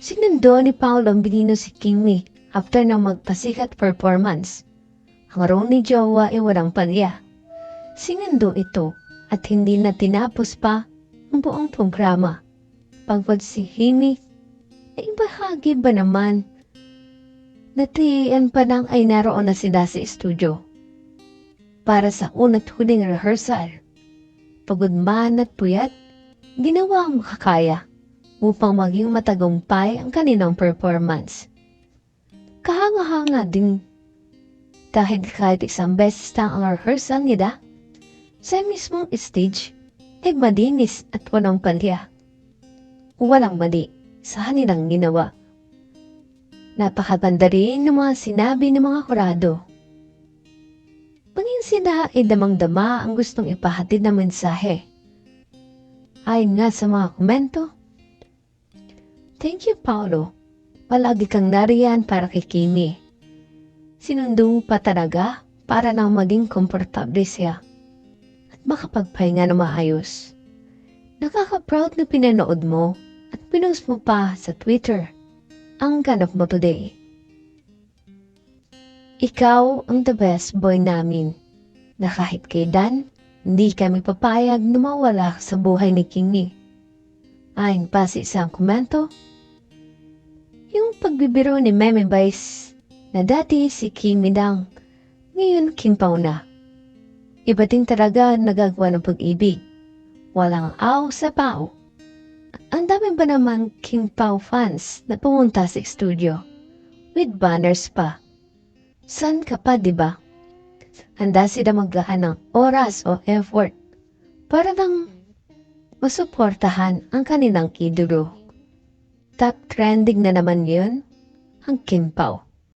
Sinundo ni Paolo ang binino si Kimi after na magpasikat performance. Ang role ni Jowa ay walang palya. Sinundo ito at hindi na tinapos pa ang buong programa. Pagpag si Kimi, ay bahagi ba naman? Natiyan pa nang ay naroon na sila sa studio. Para sa unat huling rehearsal, pagod man at puyat, ginawa ang makakaya upang maging matagumpay ang kanilang performance. Kahanga-hanga din dahil kahit isang beses lang ang rehearsal nila, sa mismong stage ay madinis at walang palya. Walang mali sa kanilang ginawa. Napakaganda rin ng mga sinabi ng mga kurado. Pangin sila ay damang-dama ang gustong ipahatid na mensahe. Ayon nga sa mga komento, Thank you, Paolo. Palagi kang nariyan para kay Kimi. Sinundo mo pa talaga para nang maging komportable siya at makapagpahinga na maayos. Nakaka-proud na pinanood mo at pinost mo pa sa Twitter ang ganap mo today. Ikaw ang the best boy namin na kahit kailan hindi kami papayag na mawala sa buhay ni Kingi. Ayon pa sa isang komento, yung pagbibiro ni Meme Vice na dati si Kimi lang, ngayon Kimpaw na. Iba din talaga nagagawa ng pag-ibig. Walang aw sa pao. Ang dami ba naman King Pao fans na pumunta sa studio? With banners pa. San ka pa, di ba? Handa sila maglahan ng oras o effort para lang masuportahan ang kanilang idolo. Top trending na naman yun, ang Kim Pao.